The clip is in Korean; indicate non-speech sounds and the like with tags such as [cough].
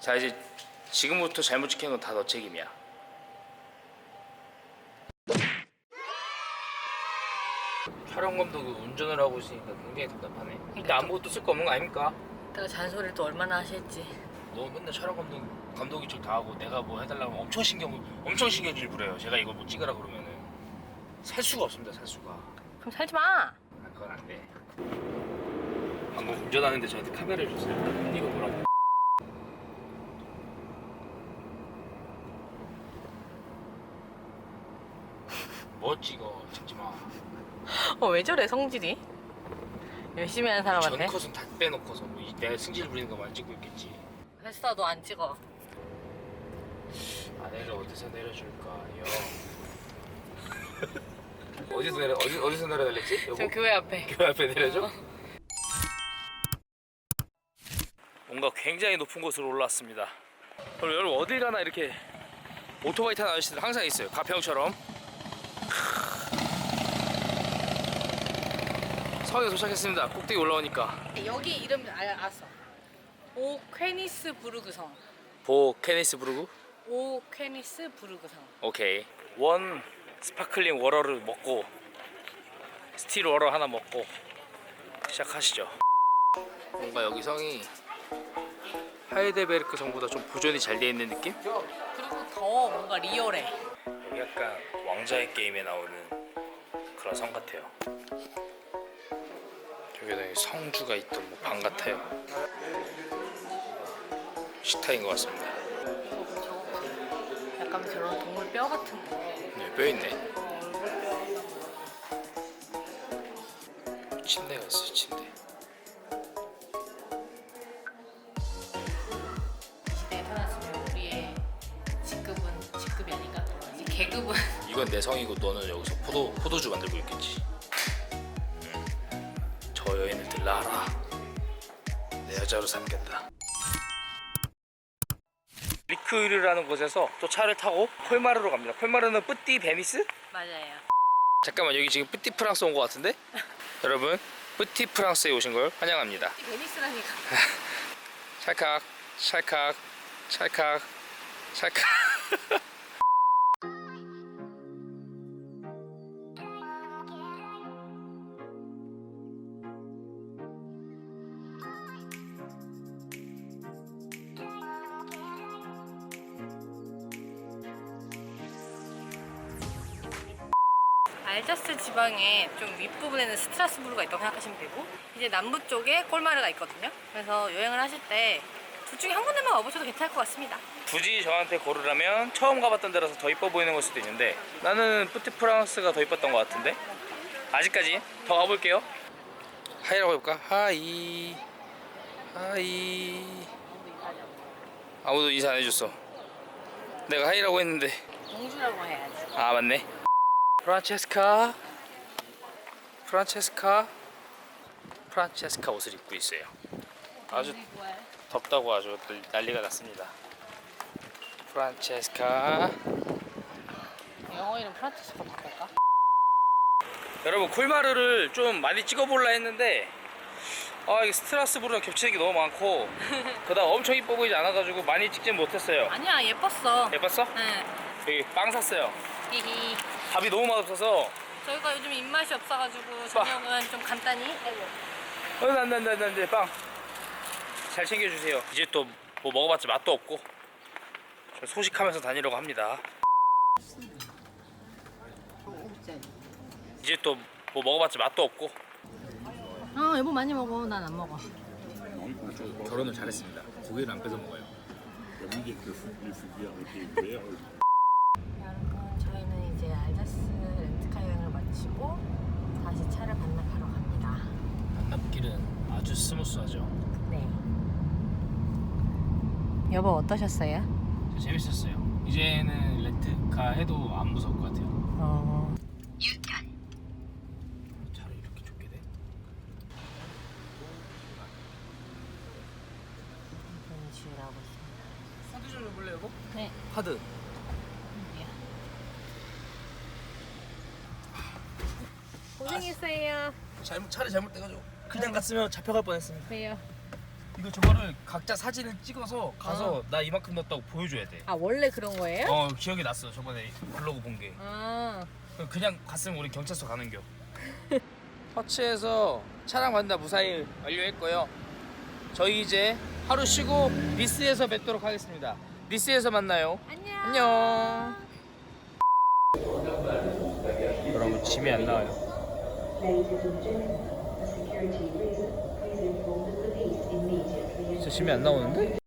자 이제 지금부터 잘못 지킨 건다 너 책임이야. 촬영 감독이 운전을 하고 있으니까 굉장히 답답하네. 일단 아무것도 쓸 거 없는 거 아닙니까? 내가 잔소리를 또 얼마나 하실지. 너 맨날 촬영 감독 감독이 쪽다 하고 내가 뭐 해달라고 하면 엄청 신경 엄청 신경질 부려요. 제가 이걸 뭐 찍으라 그러면은 살 수가 없습니다. 살 수가. 그럼 살지 마. 아, 그건 안 돼. 방금 운전하는데 저한테 카메라를 줬어요. 이거 뭐라고? 뭐 찍어? 찍지 마. 어 왜 저래 성질이? 열심히 하는 전 사람한테. 컷은 다 빼놓고서 뭐 이- 내가 승질 부리는 것만 찍고 있겠지. 됐어 너 안 찍어. 아내를 어디서 내려줄까요? [laughs] 어디서 내려 어디 어디서 내려달랬지? 저 여보? 교회 앞에. 그 앞에 내려줘? 뭔가 굉장히 높은 곳으로 올라왔습니다. 그럼 여러분 어딜 가나 이렇게 오토바이 타는 아저씨들 항상 있어요. 가평처럼. 성에 도착했습니다. 꼭대기 올라오니까 여기 이름 알, 알았어. 오케니스 부르그 성. 보 케니스부르그. 오케니스 부르그 성. 오케이. 원 스파클링 워러를 먹고 스틸 워러 하나 먹고 시작하시죠. 뭔가 여기 성이 하이데베르크 성보다 좀 보존이 잘 돼 있는 느낌? 그리고 더 뭔가 리얼해. 여기 약간 왕자의 게임에 나오는 그런 성 같아요. 여기다 성주가 있던 뭐 방 같아요. 식탁인 것 같습니다. 약간 저런 동물 뼈 같은 거. 네, 뼈 있네. 침대가 있어, 침대. 시대에 태어났으면 우리의 직급은 직급이 아닌가? 이 계급은 이건 내 성이고 너는 여기서 포도 포도주 만들고 있겠지. 여인을 들라하라. 내 여자로 삼겠다. 리크르라는 곳에서 또 차를 타고 콜마르로 갑니다. 콜마르는 뿌띠 베니스? 맞아요. 잠깐만 여기 지금 뿌띠 프랑스 온 것 같은데? [laughs] 여러분 뿌띠 프랑스에 오신 걸 환영합니다. 이 베니스라니까. [laughs] 찰칵 찰칵 찰칵 찰칵 [laughs] 알자스 지방의 좀 윗부분에는 스트라스부르가 있다고 생각하시면 되고 이제 남부 쪽에 꼴마르가 있거든요. 그래서 여행을 하실 때 둘 중에 한 군데만 와보셔도 괜찮을 것 같습니다. 굳이 저한테 고르라면 처음 가봤던 데라서 더 이뻐 보이는 걸 수도 있는데 나는 뿌띠 프랑스가 더 이뻤던 것 같은데 아직까지 더 가볼게요 하이라고 해볼까? 하이 하이 아무도 인사 안 해줬어 내가 하이라고 했는데 공주라고 해야지. 아 맞네 프란체스카 프란체스카 프란체스카 옷을 입고 있어요 아주 덥다고 아주 날- 난리가 났습니다 프란체스카 영어 이름 프란체스코 바꿀까? 여러분 콜마르를 좀 많이 찍어볼라 했는데 아 이게 스트라스부르랑 겹치는 게 너무 많고 [laughs] 그다음 엄청 이뻐 보이지 않아가지고 많이 찍진 못했어요 아니야 예뻤어. 예뻤어? 네. 여기 빵 샀어요 히히. 밥이 너무 맛없어서 저희가 요즘 입맛이 없어가지고 저녁은 좀 간단히. 아이고. 어, 난난난난네 빵. 잘 챙겨주세요. 이제 또 뭐 먹어봤자 맛도 없고 저 소식하면서 다니려고 합니다. 이제 또 뭐 먹어봤자 맛도 없고 아 여보 많이 먹어. 난 안 먹어. 결혼을 잘했습니다. 고기를 안 뺏어 먹어요 이제 알자스 렌트카 여행을 마치고 다시 차를 반납하러 갑니다. 반납길은 아주 스무스하죠. 네. 여보 어떠셨어요? 재밌었어요. 이제는 렌트카 해도 안 무서울 것 같아요. 어. 차를 이렇게 좁게 돼? 주라고 있습니다. 카드 좀 줘볼래 여보? 네. 카드. 고생했어요. 잘못 차를 잘못 돼가지고 그냥 갔으면 잡혀갈 뻔했습니다. 왜요? 이거 저거를 각자 사진을 찍어서 가서 나 이만큼 넣었다고 보여줘야 돼. 아 원래 그런 거예요? 어 기억이 났어 저번에 블로그 본 게. 아 그냥 갔으면 우리 경찰서 가는 겨. [laughs] 터치해서 차량 반다 무사히 완료했고요. 저희 이제 하루 쉬고 니스에서 뵙도록 하겠습니다. 니스에서 만나요. 안녕. 안녕. 여러분 짐이 안 나와요. For security reasons, 짐이 안 나오는데?